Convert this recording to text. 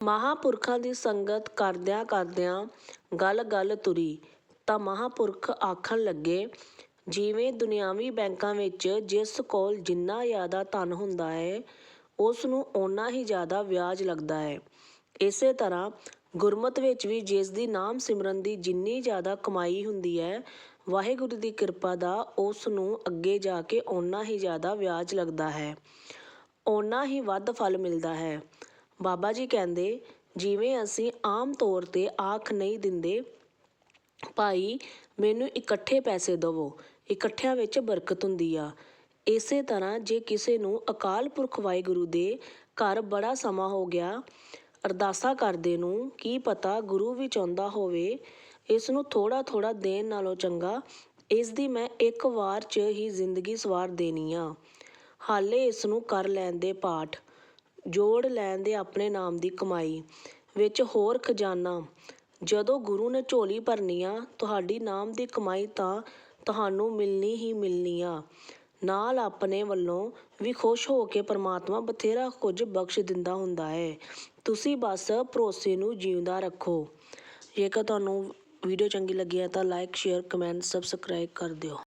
ਮਹਾਂਪੁਰਖਾਂ ਦੀ ਸੰਗਤ ਕਰਦਿਆਂ ਕਰਦਿਆਂ ਗੱਲ ਗੱਲ ਤੁਰੀ ਤਾਂ ਮਹਾਂਪੁਰਖ ਆਖਣ ਲੱਗੇ, ਜਿਵੇਂ ਦੁਨਿਆਵੀ ਬੈਂਕਾਂ ਵਿੱਚ ਜਿਸ ਕੋਲ ਜਿੰਨਾ ਜ਼ਿਆਦਾ ਧਨ ਹੁੰਦਾ ਹੈ ਉਸ ਨੂੰ ਓਨਾ ਹੀ ਜ਼ਿਆਦਾ ਵਿਆਜ ਲੱਗਦਾ ਹੈ ਇਸੇ ਤਰ੍ਹਾਂ ਗੁਰਮਤ ਵਿੱਚ ਵੀ ਜਿਸਦੀ ਨਾਮ ਸਿਮਰਨ ਦੀ ਜਿੰਨੀ ਜ਼ਿਆਦਾ ਕਮਾਈ ਹੁੰਦੀ ਹੈ ਵਾਹਿਗੁਰੂ ਦੀ ਕਿਰਪਾ ਦਾ ਉਸ ਨੂੰ ਅੱਗੇ ਜਾ ਕੇ ਓਨਾ ਹੀ ਜ਼ਿਆਦਾ ਵਿਆਜ ਲੱਗਦਾ ਹੈ। ਓਨਾ ਹੀ ਵੱਧ ਫਲ ਮਿਲਦਾ ਹੈ। ਬਾਬਾ ਜੀ ਕਹਿੰਦੇ, ਜਿਵੇਂ ਅਸੀਂ ਆਮ ਤੌਰ ਤੇ ਆਖ ਨਹੀਂ ਦਿੰਦੇ, ਭਾਈ, ਮੈਨੂੰ ਇਕੱਠੇ ਪੈਸੇ ਦੇਵੋ, ਇਕੱਠਿਆਂ ਵਿੱਚ ਬਰਕਤ ਹੁੰਦੀ ਆ। ਇਸੇ ਤਰ੍ਹਾਂ ਜੇ ਕਿਸੇ ਨੂੰ ਅਕਾਲ ਪੁਰਖ ਵਾਹਿਗੁਰੂ ਦੇ ਘਰ ਬੜਾ ਸਮਾਂ ਹੋ ਗਿਆ, ਅਰਦਾਸਾ ਕਰਦੇ ਨੂੰ ਕੀ ਪਤਾ ਗੁਰੂ ਵੀ ਚਾਹੁੰਦਾ ਹੋਵੇ, ਇਸ ਨੂੰ ਥੋੜਾ ਥੋੜਾ ਦੇਣ ਨਾਲੋਂ ਚੰਗਾ, ਇਸ ਦੀ ਮੈਂ ਇੱਕ ਵਾਰ 'ਚ ਹੀ ਜ਼ਿੰਦਗੀ ਸਵਾਰ ਦੇਣੀ ਆ। ਹਾਲੇ ਇਸ ਨੂੰ ਕਰ ਲੈਣ ਦੇ ਪਾਠ। ਜੋੜ ਲੈਣ ਦੇ ਆਪਣੇ ਨਾਮ ਦੀ ਕਮਾਈ ਵਿੱਚ ਹੋਰ ਖਜ਼ਾਨਾ। ਜਦੋਂ ਗੁਰੂ ਨੇ ਝੋਲੀ ਭਰਨੀ ਆ, ਤੁਹਾਡੀ ਨਾਮ ਦੀ ਕਮਾਈ ਤਾਂ ਤੁਹਾਨੂੰ ਮਿਲਣੀ ਹੀ ਮਿਲਣੀ ਆ। ਨਾਲ ਆਪਣੇ ਵੱਲੋਂ ਵੀ ਖੁਸ਼ ਹੋ ਕੇ ਪਰਮਾਤਮਾ ਬਥੇਰਾ ਕੁਝ ਬਖਸ਼ ਦਿੰਦਾ ਹੁੰਦਾ ਹੈ ਤੁਸੀਂ ਬਸ ਭਰੋਸੇ ਨੂੰ ਜਿਉਂਦਾ ਰੱਖੋ। ਜੇਕਰ ਤੁਹਾਨੂੰ ਵੀਡੀਓ ਚੰਗੀ ਲੱਗੀ ਹੈ ਤਾਂ ਲਾਈਕ ਸ਼ੇਅਰ ਕਮੈਂਟ ਸਬਸਕ੍ਰਾਈਬ ਕਰ ਦਿਓ।